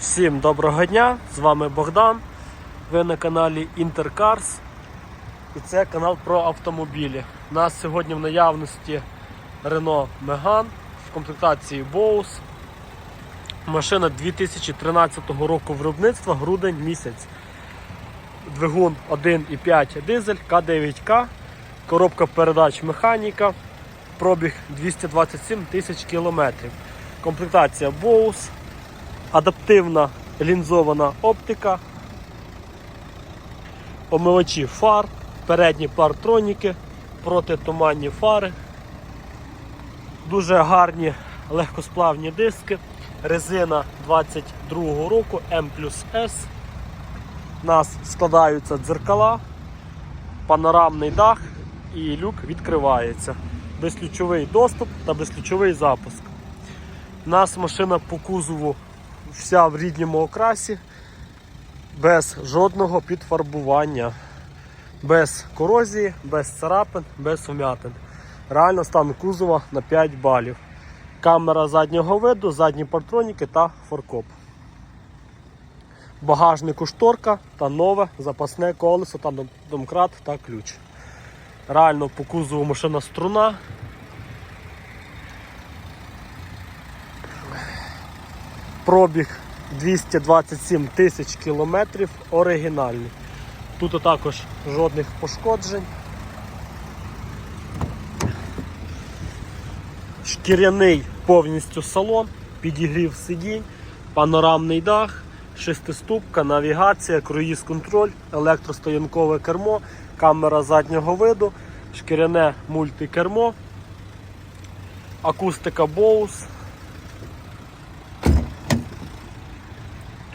Всім доброго дня! З вами Богдан. Ви на каналі Intercars. І це канал про автомобілі. У нас сьогодні в наявності Renault Megane в комплектації Bose. Машина 2013 року виробництва, грудень місяць. Двигун 1,5 дизель К9К, коробка передач механіка, пробіг 227 тисяч кілометрів. Комплектація Bose, адаптивна лінзована оптика, омивачі фар, передні партроніки, протитуманні фари, дуже гарні легкосплавні диски, резина 22 року М плюс С. У нас складаються дзеркала, панорамний дах і люк відкривається. Безключовий доступ та безключовий запуск. У нас машина по кузову вся в рідньому окрасі, без жодного підфарбування, без корозії, без царапин, без вмятин. Реально стан кузова на 5 балів. Камера заднього виду, задні партроніки та форкоп. Багажнику шторка та нове запасне колесо та домкрат та ключ. Реально по кузову машина струна. Пробіг 227 тисяч кілометрів оригінальний. Тут також жодних пошкоджень. Шкіряний повністю салон, підігрів сидінь, панорамний дах, шестиступка, навігація, круїз контроль, електростоянкове кермо, камера заднього виду, шкіряне мультикермо, акустика Bose.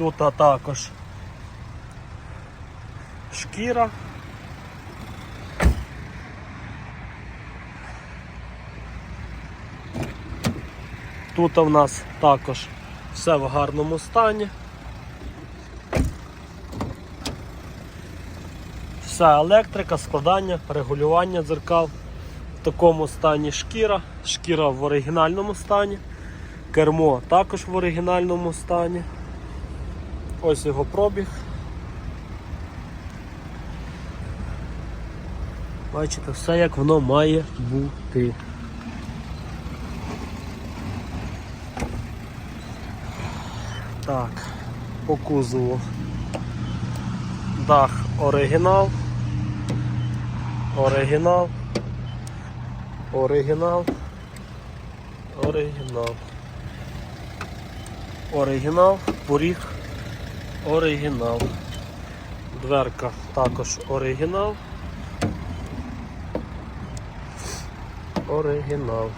Тут також шкіра. Тут у нас також все в гарному стані. Вся електрика, складання, регулювання дзеркал. В такому стані шкіра, шкіра в оригінальному стані, кермо також в оригінальному стані. Ось його пробіг. Бачите, все як воно має бути. Так, по кузову. Дах оригінал. Оригінал. Оригінал. Оригінал. Оригінал, поріг оригінал. Дверка також оригінал. Оригінал.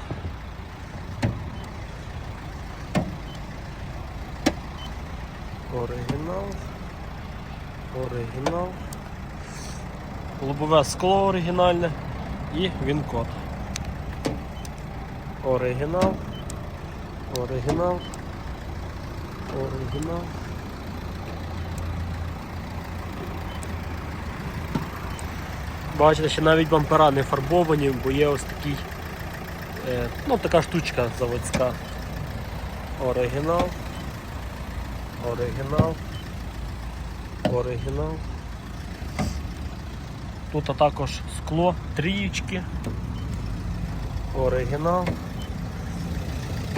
Оригінал. Оригінал. Лобове скло оригінальне і він-код. Оригінал. Оригінал. Оригінал. Бачите, що навіть бампера не фарбовані, бо є ось такий, е, ну така штучка заводська. Оригінал. Оригінал. Оригінал. Тут а також скло, трієчки. Оригінал.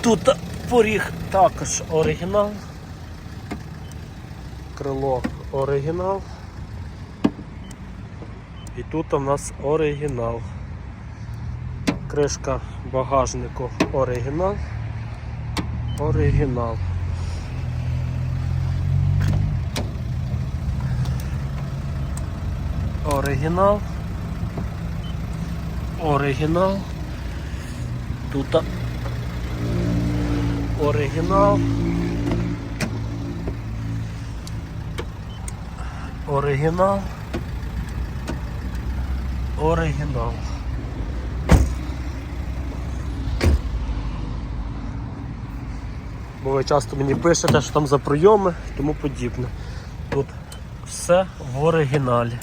Тут поріг також оригінал. Крило оригінал. І тут у нас оригінал. Кришка багажнику оригінал. Оригінал. Оригінал. Оригінал. Тут оригінал. Оригінал. Оригінал. Бо ви часто мені пишете, що там за прийоми і тому подібне. Тут все в оригіналі.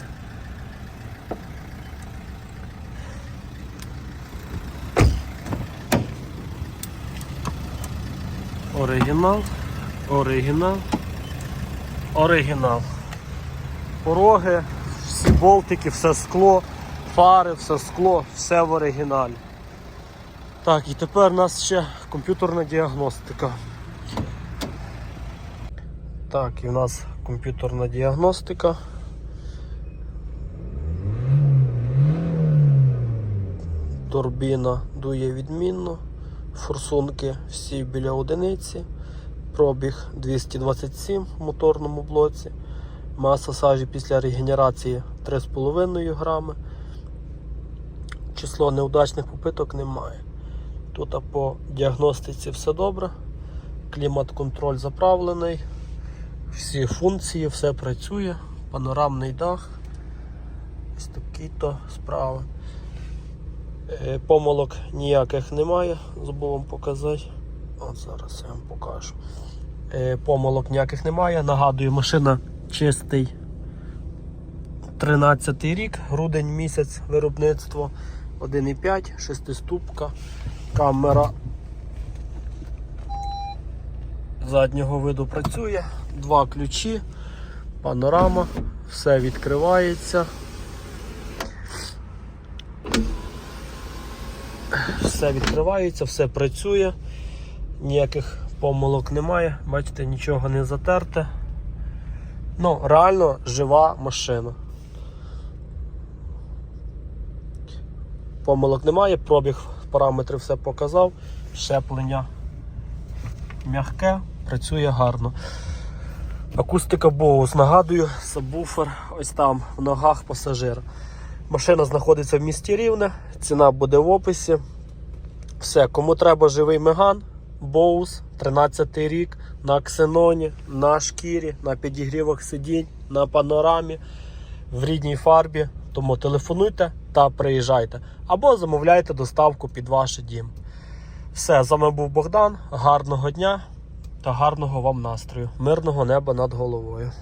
Оригінал, оригінал, оригінал. Пороги, всі болтики, все скло, фари, все скло, все в оригіналі. Так, і тепер у нас ще комп'ютерна діагностика. Так, і в нас комп'ютерна діагностика. Турбіна дує відмінно, форсунки всі біля одиниці, пробіг 227 в моторному блоці, маса сажі після регенерації 3,5 грами. Число неудачних попиток немає. Тут по діагностиці все добре, клімат-контроль заправлений, всі функції, все працює, панорамний дах. Ось такі то справи. Е, Помилок ніяких немає, забув вам показати. От зараз я вам покажу. Е, Помилок ніяких немає. Нагадую, машина чистий 13 рік, грудень місяць виробництво 1,5, шестиступка, камера заднього виду працює, два ключі, панорама, все відкривається. Все відкривається, все працює, ніяких помилок немає, бачите, нічого не затерте. Ну, реально жива машина. Помилок немає, пробіг параметри все показав, щеплення м'яке, працює гарно. Акустика Bose, нагадую, сабвуфер ось там в ногах пасажира. Машина знаходиться в місті Рівне, ціна буде в описі. Все, кому треба живий меган, Bose, 13 рік, на ксеноні, на шкірі, на підігрівах сидінь, на панорамі, в рідній фарбі. Тому телефонуйте та приїжджайте. Або замовляйте доставку під ваш дім. Все, з вами був Богдан. Гарного дня та гарного вам настрою. Мирного неба над головою.